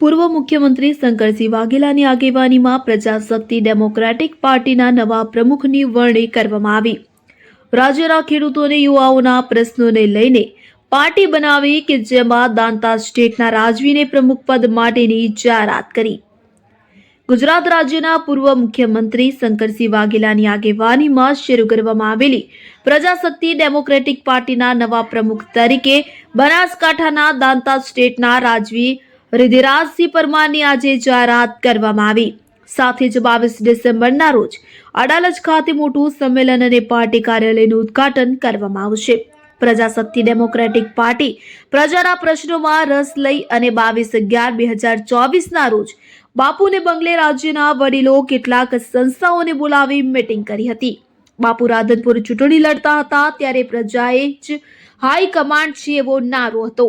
પૂર્વ મુખ્યમંત્રી શંકરસિંહ વાઘેલાની આગેવાનીમાં પ્રજાશક્તિ ડેમોક્રેટિક પાર્ટીના નવા પ્રમુખની વરણી કરવામાં આવી. રાજ્યના ખેડૂતોને યુવાઓના પ્રશ્નોને લઈને પાર્ટી બનાવી કે જેમાં દાંતા સ્ટેટના રાજવીને પ્રમુખ પદ માટેની જાહેરાત કરી. ગુજરાત રાજ્યના પૂર્વ મુખ્યમંત્રી શંકરસિંહ વાઘેલાની આગેવાનીમાં શરૂ કરવામાં આવેલી પ્રજાશક્તિ ડેમોક્રેટિક પાર્ટીના નવા પ્રમુખ તરીકે બનાસકાંઠાના દાંતા સ્ટેટના રાજવી રિધિરાજસિંહ પરમારની આજે જાહેરાત કરવામાં આવી. સાથે જ બાવીસ ડિસેમ્બરના રોજ અડાલજ ખાતે મોટું સંમેલન અને પાર્ટી કાર્યાલયનું ઉદ્ઘાટન કરવામાં આવશે. પ્રજાશક્તિ ડેમોક્રેટિક પાર્ટી પ્રજાના પ્રશ્નોમાં રસ લઈ અને બાવીસ અગિયાર બે હજાર ચોવીસના રોજ બાપુને બંગલે રાજ્યના વડીલો કેટલાક સંસ્થાઓને બોલાવી મીટિંગ કરી હતી. બાપુ રાધનપુર ચૂંટણી લડતા હતા ત્યારે પ્રજાએ જ હાઈ કમાન્ડ છે એવો નારો હતો.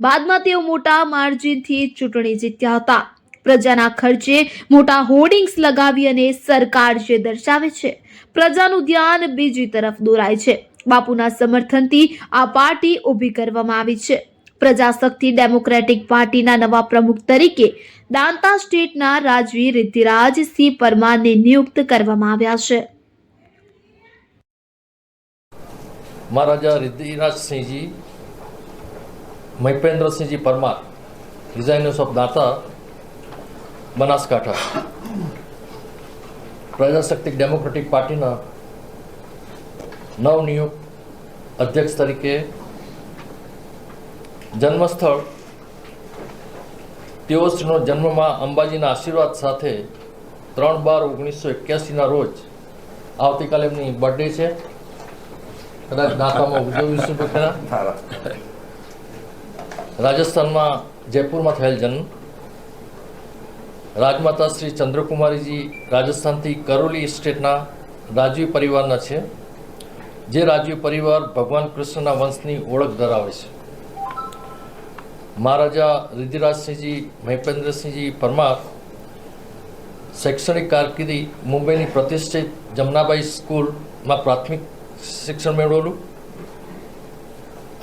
બાદમાં તેઓ મોટા માર્જિનથી ચૂંટણી જીત્યા હતા. પ્રજાના ખર્ચે મોટા હોર્ડિંગ્સ લગાવી અને સરકાર જે દર્શાવે છે, પ્રજાનું ધ્યાન બીજી તરફ દોરાય છે. બાપુના સમર્થનથી આ પાર્ટી ઊભી કરવામાં આવી છે. પ્રજાશક્તિ ડેમોક્રેટિક પાર્ટીના નવા પ્રમુખ તરીકે દાંતા સ્ટેટના રાજવી રિદ્ધિરાજસિંહ પરમારને નિયુક્ત કરવામાં આવ્યા છે. Maharaja Riddhirajsinhji Mahipendrasinhji Parmar designers of data Banaskantha. Prajashakti democratic પાર્ટીના નવનિયુક્ત અધ્યક્ષ તરીકે જન્મસ્થળ તેઓશ્રીનો જન્મમાં અંબાજીના આશીર્વાદ સાથે ત્રણ બાર ઓગણીસો એક્યાસીના રોજ આવતીકાલે એમની બર્થડે છે. કદાચ દાંતામાં ઉજવીશું ખરા. રાજસ્થાનમાં જયપુરમાં થયેલ જન્મ. રાજમાતા શ્રી ચંદ્રકુમારીજી રાજસ્થાનથી કરોલી સ્ટેટના રાજવી પરિવારના છે, જે રાજવી પરિવાર ભગવાન કૃષ્ણના વંશની ઓળખ ધરાવે છે. મહારાજા રિધિરાજસિંહજી મહિપેન્દ્રસિંહજી પરમાર શૈક્ષણિક કારકિર્દી મુંબઈની પ્રતિષ્ઠિત જમનાબાઈ સ્કૂલમાં પ્રાથમિક શિક્ષણ મેળવેલું.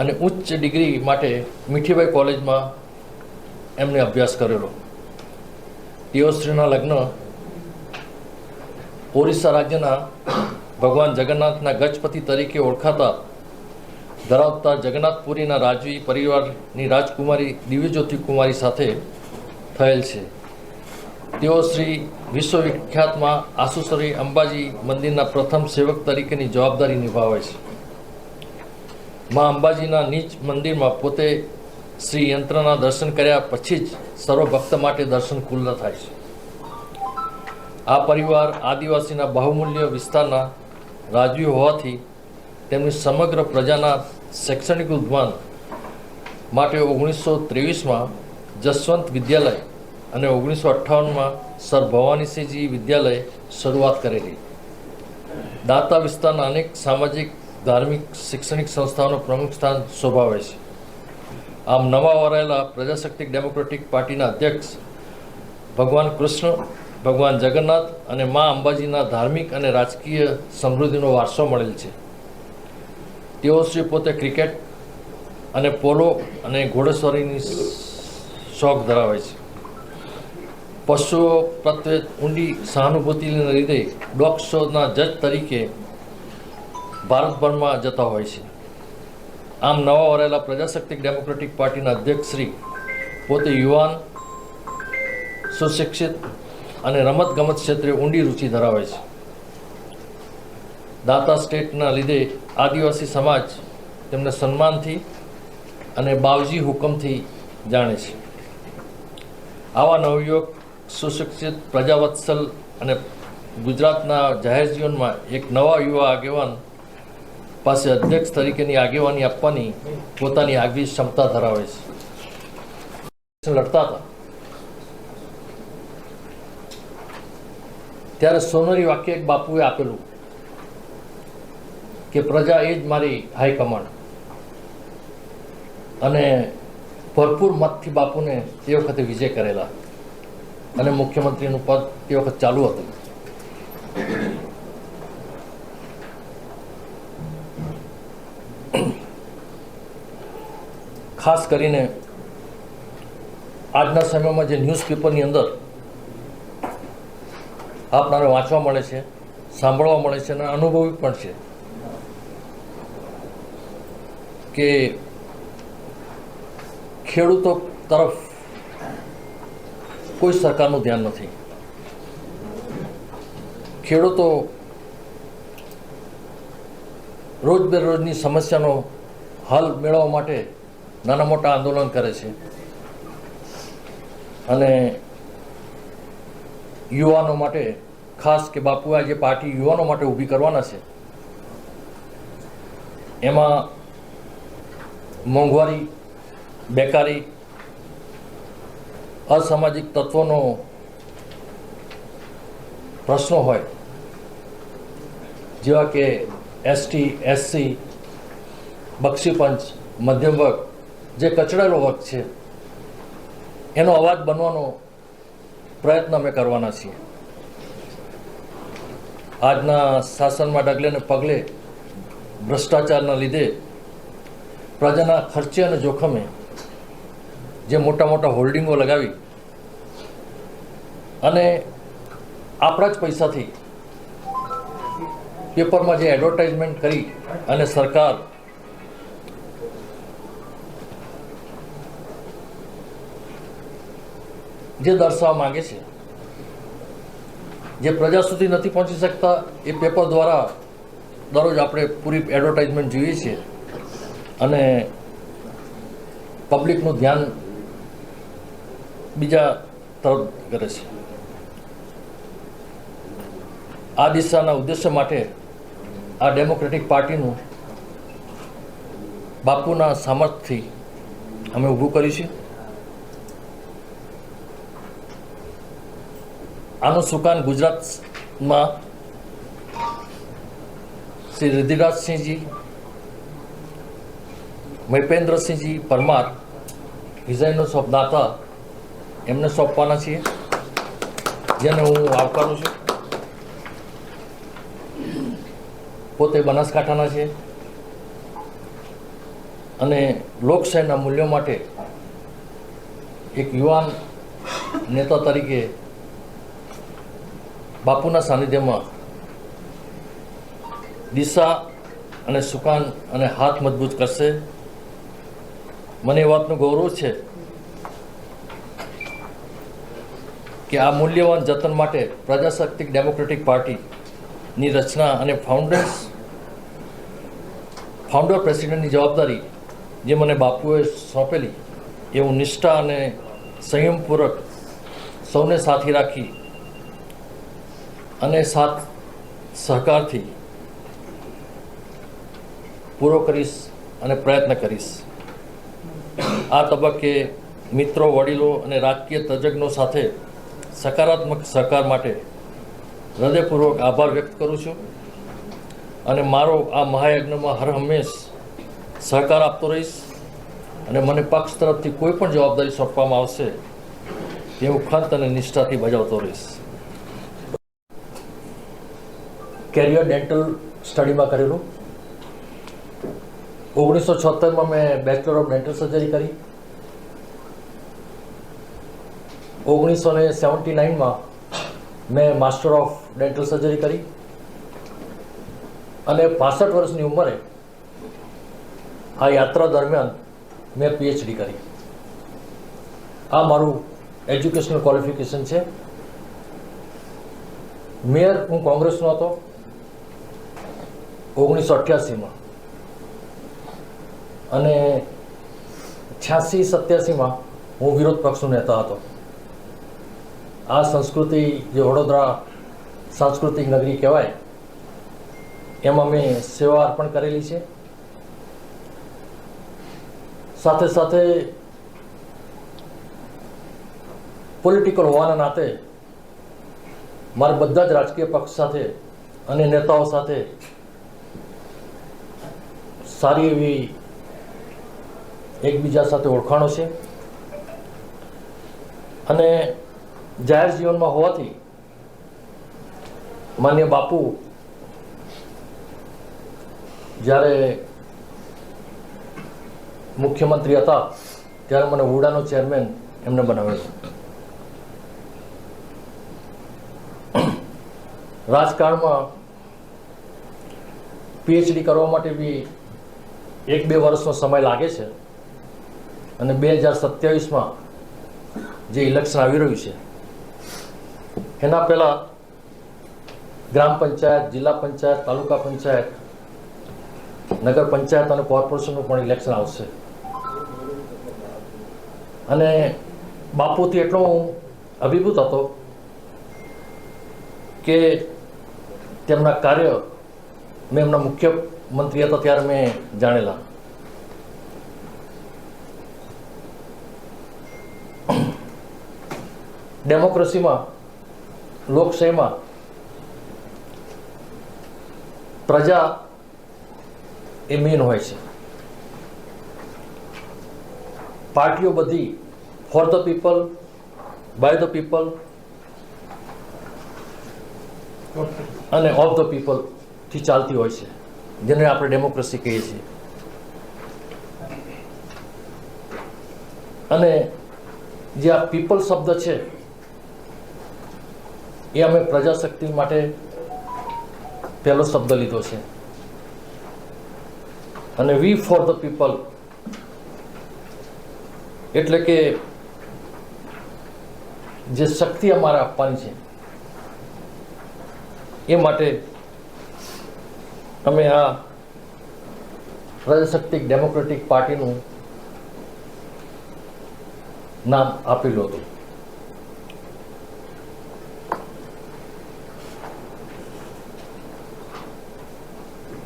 અને ઉચ્ચ ડિગ્રી માટે મીઠીબાઈ કોલેજમાં એમણે અભ્યાસ કરેલો. તેઓશ્રીના લગ્ન ઓરિસ્સા રાજ્યના ભગવાન જગન્નાથના ગજપતિ તરીકે ઓળખાતા ધરાવતા જગન્નાથપુરીના રાજવી પરિવારની રાજકુમારી દિવ્યજ્યોતિ કુમારી સાથે થયેલ છે. તેઓ શ્રી વિશ્વવિખ્યાતમાં આસુસરી અંબાજી મંદિરના પ્રથમ સેવક તરીકેની જવાબદારી નિભાવે છે. મા અંબાજીના નીચ મંદિરમાં પોતે શ્રી યંત્રના દર્શન કર્યા પછી જ સર્વ ભક્ત માટે દર્શન ખુલ્લા થાય છે. આ પરિવાર આદિવાસીના બહુમૂલ્ય વિસ્તારના રાજવી હોવાથી તેમની સમગ્ર પ્રજાના શૈક્ષણિક ઉદ્વાન માટે ઓગણીસો ત્રેવીસમાં જસવંત વિદ્યાલય અને ઓગણીસો અઠ્ઠાવનમાં સર ભવાનીસિંહજી વિદ્યાલય શરૂઆત કરેલી. દાંતા વિસ્તારના અનેક સામાજિક ધાર્મિક શૈક્ષણિક સંસ્થાઓનું પ્રમુખ સ્થાન શોભાવે છે. આમ નવા વરાયેલા પ્રજાશક્તિ ડેમોક્રેટિક પાર્ટીના અધ્યક્ષ ભગવાન કૃષ્ણ, ભગવાન જગન્નાથ અને મા અંબાજીના ધાર્મિક અને રાજકીય સમૃદ્ધિનો વારસો મળેલ છે. તેઓ શ્રી પોતે ક્રિકેટ અને પોલો અને ઘોડેસવારીની શોખ ધરાવે છે. પશુઓ પ્રત્યે ઊંડી સહાનુભૂતિને લીધે ડોગ શોના જજ તરીકે ભારતભરમાં જતા હોય છે. આમ નવા વરાયેલા પ્રજાશક્તિક ડેમોક્રેટિક પાર્ટીના અધ્યક્ષ શ્રી પોતે યુવાન, સુશિક્ષિત અને રમતગમત ક્ષેત્રે ઊંડી રુચિ ધરાવે છે. દાતા સ્ટેટના લીધે આદિવાસી સમાજ તેમને સન્માનથી અને બાવજી હુકમથી જાણે છે. આવા નવયુવક, સુશિક્ષિત, પ્રજાવત્સલ અને ગુજરાતના જાહેર જીવનમાં એક નવા યુવા આગેવાન પાસે અધ્યક્ષ તરીકેની આગેવાની આપવાની પોતાની આગવી ક્ષમતા ધરાવે છે. લડતા હતા. ત્યારે સોનરી વાક્ય એક બાપુએ આપેલું કે પ્રજા એ જ મારી હાઈકમાન્ડ અને ભરપૂર મતથી બાપુને તે વખતે વિજય કરેલા. અને મુખ્યમંત્રીનું પદ તે વખત ચાલુ હતું. ખાસ કરીને આજના સમયમાં જે ન્યૂઝપેપરની અંદર આપનારે વાંચવા મળે છે, સાંભળવા મળે છે અને અનુભવી પણ છે કે ખેડૂતો તરફ કોઈ સરકારનું ધ્યાન નથી. ખેડૂતો રોજબેરોજની સમસ્યાનો હલ મેળવવા માટે નાના મોટા આંદોલન કરે છે. અને યુવાનો માટે, ખાસ કે બાપુએ જે પાર્ટી યુવાનો માટે ઊભી કરવાના છે. એમાં મોંઘવારી, બેકારી, અસામાજિક તત્વોનો પ્રશ્નો હોય, જેવા કે એસટી, એસસી બક્ષીપંચ મધ્યમ વર્ગ જે કચડાયેલો વખત છે, એનો અવાજ બનવાનો પ્રયત્ન અમે કરવાના છીએ. આજના શાસનમાં ડગલે ને પગલે, ભ્રષ્ટાચારના લીધે પ્રજાના ખર્ચે અને જોખમે જે મોટા મોટા હોલ્ડિંગો લગાવી અને આપણા જ પૈસાથી પેપરમાં જે એડવર્ટાઇઝમેન્ટ કરી અને સરકાર જે દર્શાવવા માંગે છે, જે પ્રજા સુધી નથી પહોંચી શકતા, એ પેપર દ્વારા દરરોજ આપણે પૂરી એડવર્ટાઇઝમેન્ટ જોઈએ છીએ અને પબ્લિકનું ધ્યાન બીજા તરફ કરે છે. આ દિશાના ઉદ્દેશ્ય માટે આ ડેમોક્રેટિક પાર્ટીનું બાપુના સામર્થ્યથી અમે ઊભું કર્યું છે. આનું સુકાન ગુજરાતમાં? શ્રી રિદ્ધિરાજસિંહજી મહિપેન્દ્રસિંહજી પરમાર ડિઝાઇનનો સોંપદાતા એમને સોંપવાના છીએ, જેને હું આવકારું છું. પોતે બનાસકાંઠાના છે. અને લોકશાહીના મૂલ્યો માટે એક યુવાન નેતા તરીકે બાપુના સાનિધ્યમાં દિશા અને સુકાન અને હાથ મજબૂત કરશે. મને એ વાતનું ગૌરવ છે કે આ મૂલ્યવાન જતન માટે પ્રજાશક્તિક ડેમોક્રેટિક પાર્ટીની રચના અને ફાઉન્ડર્સ ફાઉન્ડર પ્રેસિડેન્ટની જવાબદારી જે મને બાપુએ સોંપેલી, એ હું નિષ્ઠા અને સંયમપૂર્વક સૌને સાથી રાખી અને સાથ સહકારથી પૂરો કરીશ અને પ્રયત્ન કરીશ. આ તબક્કે મિત્રો, વડીલો અને રાજકીય તજજ્ઞો સાથે સકારાત્મક સહકાર માટે હૃદયપૂર્વક આભાર વ્યક્ત કરું છું અને મારો આ મહાયજ્ઞમાં હર હંમેશ સહકાર આપતો રહીશ અને મને પક્ષ તરફથી કોઈ પણ જવાબદારી સોંપવામાં આવશે તે હું ખંત અને નિષ્ઠાથી બજાવતો રહીશ. કેરિયર ડેન્ટલ સ્ટડીમાં કરેલું. ઓગણીસો છોતેરમાં મેં બેચલર ઓફ ડેન્ટલ સર્જરી કરી. ઓગણીસો ને સેવન્ટી નાઇનમાં મેં માસ્ટર ઓફ ડેન્ટલ સર્જરી કરી. અને પાસઠ વર્ષની ઉંમરે આ યાત્રા દરમિયાન મેં પીએચડી કરી. આ મારું એજ્યુકેશનલ ક્વોલિફિકેશન છે. મેયર હું કોંગ્રેસનો હતો. ઓગણીસો અઠ્યાસીમાં. અને છ્યાસી સત્યાસીમાં હું વિરોધ પક્ષનો નેતા હતો. આ સંસ્કૃતિ જે વડોદરા સાંસ્કૃતિક નગરી કહેવાય, એમાં મેં સેવા અર્પણ કરેલી છે. સાથે સાથે પોલિટિકલ હોવાના નાતે મારે બધા જ રાજકીય પક્ષ સાથે અને નેતાઓ સાથે સારી એવી એકબીજા સાથે ઓળખાણો છે. અને જાહેર જીવનમાં હોવાથી માન્ય બાપુ જ્યારે મુખ્યમંત્રી હતા ત્યારે મને ઉડાનો ચેરમેન એમને બનાવેલો રાજકારણમાં પીએચડી કરવા માટે બી એક બે વર્ષનો સમય લાગે છે. અને બે હજાર સત્યાવીસમાં જે ઇલેક્શન આવી રહ્યું છે, એના પહેલાં ગ્રામ પંચાયત, જિલ્લા પંચાયત, તાલુકા પંચાયત, નગર પંચાયત અને કોર્પોરેશનનું પણ ઇલેક્શન આવશે. અને બાપુથી એટલો હું અભિભૂત હતો કે તેમના કાર્ય મેં એમના મુખ્યમંત્રી હતા ત્યારે મેં જાણેલા. ડેમોક્રેસીમાં, લોકશાહીમાં, પ્રજા એ મેન હોય છે. પાર્ટીઓ બધી for the people, by the people અને ઓફ ધ પીપલથી ચાલતી હોય છે. જેને આપણે ડેમોક્રેસી કહીએ છીએ. અને જે આ પીપલ શબ્દ છે, એ અમે પ્રજાશક્તિ માટે પહેલો શબ્દ લીધો છે. અને વી ફોર ધ પીપલ એટલે કે જે શક્તિ અમારે આપવાની છે, એ માટે અમે આ પ્રજાશક્તિક ડેમોક્રેટિક પાર્ટીનું નામ આપેલું હતું.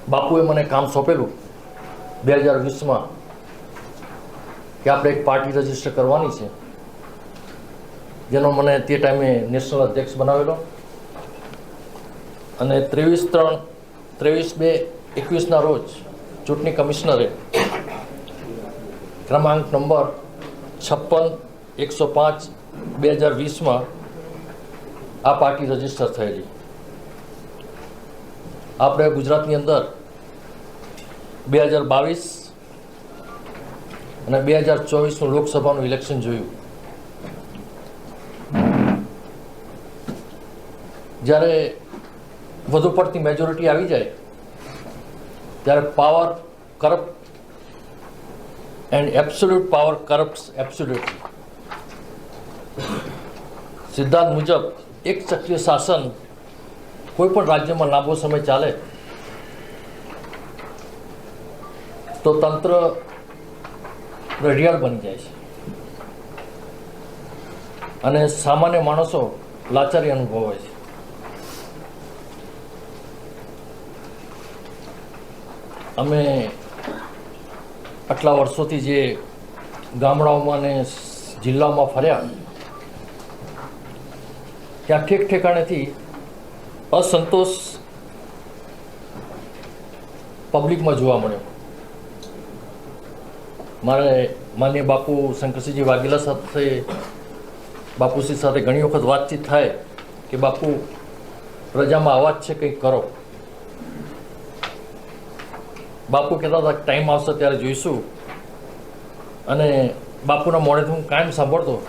બાપુએ મને કામ સોંપેલું બે હજાર વીસમાં કે આપણે એક પાર્ટી રજિસ્ટર કરવાની છે. જેનો મને તે ટાઈમે નેશનલ અધ્યક્ષ બનાવેલો. અને ત્રેવીસ ત્રણ ત્રેવીસ બે એકવીસના રોજ ચૂંટણી કમિશનરે ક્રમાંક નંબર છપ્પન એકસો પાંચ બે હજાર વીસમાં આ પાર્ટી રજિસ્ટર થયેલી. આપણે ગુજરાતની અંદર બે હજાર બાવીસ અને બે હજાર ચોવીસનું લોકસભાનું ઇલેક્શન જોયું. જ્યારે વધુ પડતી મેજોરિટી આવી જાય, ત્યારે power corrupt and absolute power corrupt absolutely સિદ્ધાંત મુજબ, એક ચક્રીય શાસન કોઈ પણ રાજ્યમાં લાંબો સમય ચાલે, તો તંત્ર રડિયાળ બની જાય છે. અને સામાન્ય માણસો લાચારી અનુભવે છે. અમે આટલા વર્ષોથી જે ગામડાઓમાં ને જિલ્લાઓમાં ફર્યા, ત્યાં ઠેક ઠેકાણેથી અસંતોષ પબ્લિકમાં જોવા મળ્યો. મારે માન્ય બાપુ શંકરસિંહજી વાઘેલા સાથે, બાપુશ્રી સાથે ઘણી વખત વાતચીત થાય કે, બાપુ, પ્રજામાં અવાજ છે, કંઈક કરો. બાપુ કહેતા હતા ટાઈમ આવશે ત્યારે જોઈશું. અને બાપુના મોડેથી હું કાયમ સાંભળતો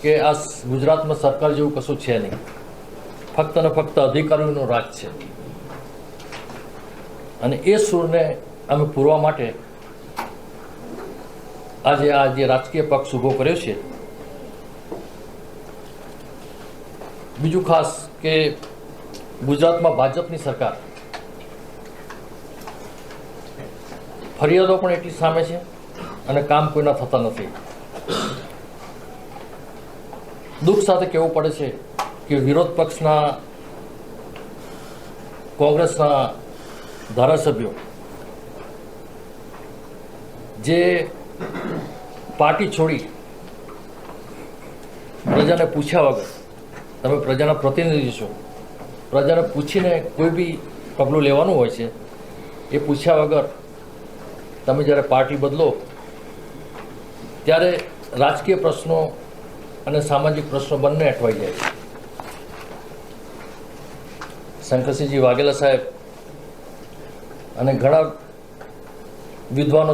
કે આ ગુજરાતમાં સરકાર જેવું કશું છે નહીં. ફક્ત ને ફક્ત અધિકારીઓનો રાજ છે. અને એ સૂરને અમે પૂરવા માટે આજે આ જે રાજકીય પક્ષ ઊભો કર્યો છે. બીજું ખાસ કે ગુજરાતમાં ભાજપની સરકાર ફરિયાદો પણ એટલી સામે છે અને કામ કોઈના થતા નથી. દુઃખ સાથે કહેવું પડે છે કે વિરોધ પક્ષના કોંગ્રેસના ધારાસભ્યો જે પાર્ટી છોડી પ્રજાને પૂછ્યા વગર, તમે પ્રજાના પ્રતિનિધિ છો, પ્રજાને પૂછીને કોઈ બી પગલું લેવાનું હોય છે, એ પૂછ્યા વગર તમે જ્યારે પાર્ટી બદલો, ત્યારે રાજકીય પ્રશ્નો અને સામાજિક પ્રશ્નો બંને અટવાઈ જાય છે. શંકરસિંહજી વાઘેલા સાહેબ અને ઘણા વિદ્વાનો